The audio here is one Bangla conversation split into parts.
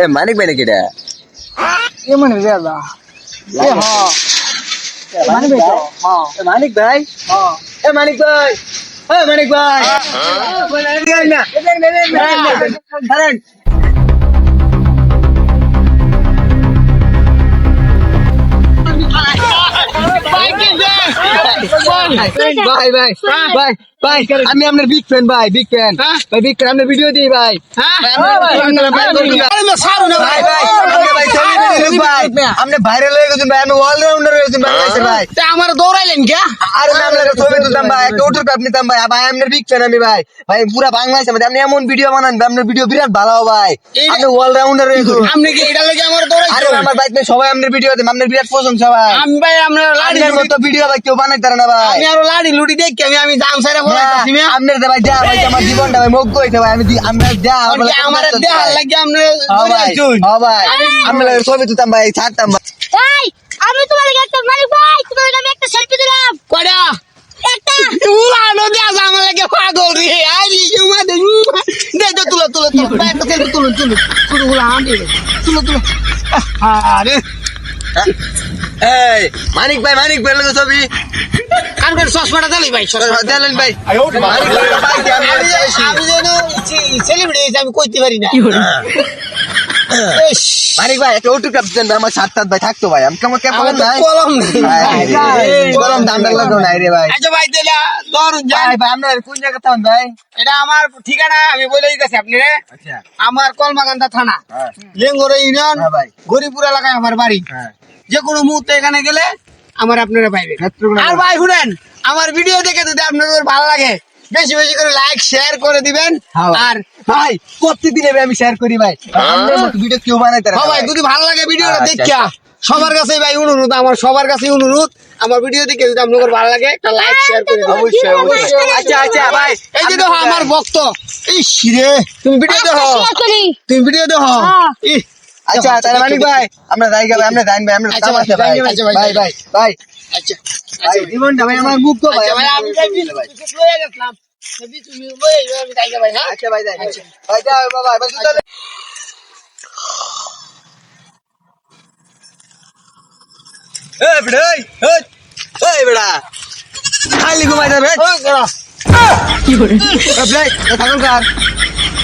এ মানিক ভাই নাকি এটা? এ মানে রে দা এ হ। মানে বে তো হ্যাঁ মানিক ভাই? হ্যাঁ এ মানিক ভাই। এ মানিক ভাই। না না ভাই ভাই ভাই ভাই আমি আপনার বিগ ফ্যান ভাই বিগ ফ্যান ভাই বিগ ফ্যান আপনার ভিডিও দিই ভাই। ভাই ভাই আপনি ভাই celebrity লোক ভাই আপনি ভাইরাল হয়ে গেছেন ভাই আপনি অলরাউন্ডার হয়ে গেছেন বাংলাদেশে ভাই। আমার দৌড়াইলেন কে? আর আমি আপনার ছবি তুলতাম ভাই একটা উঠুর কাপ নিতাম ভাই ভাই আপনার বিগ ফ্যান আমি ভাই। ভাই পুরা বাংলাদেশে মধ্যে আপনি এমন ভিডিও বানান ভাই, আপনার ভিডিও বিরাট ভালো হবে ভাই। এই- আপনি অলরাউন্ডার হয়ে গেছেন। আপনি কি এটা লাগে আমার আরে আমার ভাই ভাই সবাই আপনার ভিডিও দেন আপনার বিরাট প্রশংসা ভাই। আমি ভাই আমরা লাড়ি মতো ভিডিও ভাই কেউ বানাইতে না ভাই। আমি আরও লাড়ি লুটি দেখি আমি আমি দাম সাইরা বলাইতেছি আপনার দে ভাই যা ভাই আমার জীবনটা ভাই মুগ্ধ হইতে ভাই আমি আমরা যা আমার দেহার লাগে আপনি ভাই দৌড়াইছেন ভাই আমি ছবি তুলতাম ভাই ছাড়তাম ভাই। এই আমি তোমার একটা মালিক ভাই তোমার আমি একটা সেলফি দিলাম। কয়টা? একটা। উলানো দেয়া আমার লাগে পাগল রে। আই জমা দে দে দে তুলো তুলো তুলো। ভাই একটা সেলফি তুলো তুলো তুলো উলান দে। তুলো তুলো। আরে। এই মানিক ভাই মানিক ভাই লাগে ছবি। চশমাটা দিলি ভাই চশমা দেলেন ভাই। আমি আমি আমি যেন সেলিব্রিটি আমি কইতে পারি না। মানিক ভাই একটা ওটু দেন ভাই, আমার সাত সাত ভাই থাকতো ভাই। আমি কেমন কেমন নাই? কলম নেই। ভাই, দাম লাগল নাই রে ভাই। আচ্ছা ভাই তাহলে ধরুন যান ভাই ভাই আপনার কোন জায়গা থাকুন ভাই? এটা আমার ঠিকানা আমি বলে দিতেছি আপনি রে আচ্ছা। আমার কলমাকান্দা থানা। হ্যাঁ। লেঙ্গর ইউনিয়ন হ্যাঁ ভাই। গরিপুর এলাকায় আমার বাড়ি। হ্যাঁ। যে কোনো মুহূর্তে এখানে গেলে আমার আপনারা পাইবে আর ভাই শুনেন আমার ভিডিও দেখে যদি আপনাদের ভালো লাগে বেশি বেশি করে লাইক শেয়ার করে দিবেন। হ্যাঁ। আর ভাই প্রত্যেকদিন এভাবে আমি শেয়ার করি ভাই। ভিডিও কেউ বানাইতে পারে না হ্যাঁ ভাই। যদি ভালো লাগে ভিডিওটা আচ্ছা, দেখিয়া সবার কাছে ভাই অনুরোধ আমার সবার কাছে অনুরোধ। আমার ভিডিও দেখে যদি আপনাদের ভালো লাগে একটা লাইক শেয়ার করে দিবেন। অবশ্যই অবশ্যই। আচ্ছা আচ্ছা ভাই এই যে দেখো আমার ভক্ত। ইস রে তুমি ভিডিও দেখো। তুমি ভিডিও দেখো। হ্যাঁ। আচ্ছা তাহলে মানিক ভাই আমরা জায়গা ভাই আমরা জানি ভাই আমরা আচ্ছা ভাই, ভাই ভাই, আচ্ছা ভাই, ভাই ভাই ভাই। আচ্ছা ভাই জীবনটা ভাই আমার মুগ্ধ ভাই আচ্ছা ভাই আমি যাই ভাই লয়ে গেছিলাম। যদি তুমি লয়ে যাও আমি যাই ভাই হ্যাঁ? আচ্ছা ভাই যাই ভাই যাও বাবা ভাই সুতা দে। এই বেড়া এই এই, এই খালি ঘুমাই যাবে কি করে এই বেড়া এই থাকুন কার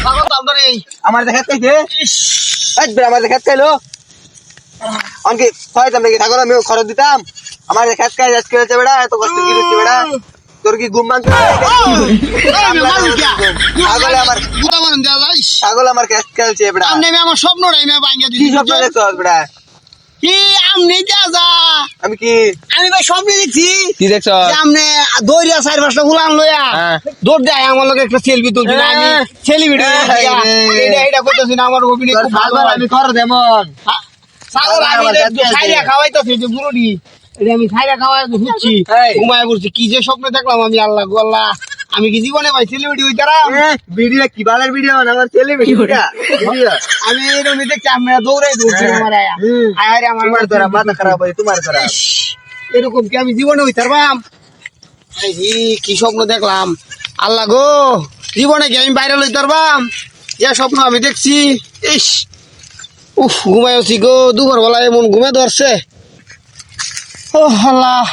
পাগল তো আমরা এই আমার দেখাত বেড়া আমার দেখাত খাইলো। অনকে খাইতাম নাকি আমি খরচ দিতাম। আমার দেখাত খাই আজকে হচ্ছে বেড়া এত কষ্ট কি বেড়া? তোর কি ঘুম ভাঙতে আমার দেওয়া ছাগল আমার ক্যাচ খেলছে বেড়া। আমি আমার স্বপ্নটাই স্বপ্ন বেড়া? কি আমনে আমি কি? আমি ভাই স্বপ্নে দেখছি। কি দেখছ? যে আমনে দৌড়িয়া চার পাঁচটা গুলাম লইয়া হ্যাঁ। দৌড় দেয় আমার একটা সেলফি তুলছি না আমি হ্যাঁ। হ্যাঁ। এটা এটা করতেছি না আমার অভিনয় তোর খুব ভালো ছাগল আমি কর দেমন। খাইয়া খাওয়াইতেছি যে বুড়োটি এটা আমি খাইয়া খাওয়াই ঘুরছি। ঘুমায় পড়ছি। কি যে স্বপ্ন দেখলাম আমি আল্লাহ গো আল্লাহ। আমি কি জীবনে ভাই সেলিব্রিটি হইতারাম ভিডিও কি বালের ভিডিও আমার ছেলে ভিডিও ভিডিও আমি এরকম দেখছি আমরা দৌড়াই দৌড়ছি হ্যাঁ। আমার আয়া হুম। আয় রে আমার তোমার তোরা মাথা খারাপ হয় তোমার ইস, এরকম কি আমি জীবনে হইতারবাম এই কি স্বপ্ন দেখলাম। আল্লাহ গো জীবনে কি আমি বাইরে লইতারবাম যে স্বপ্ন আমি দেখছি। ইস উফ ঘুমাইছি গো। দুপুর বেলা এমন ঘুমে ধরছে। ও আল্লাহ।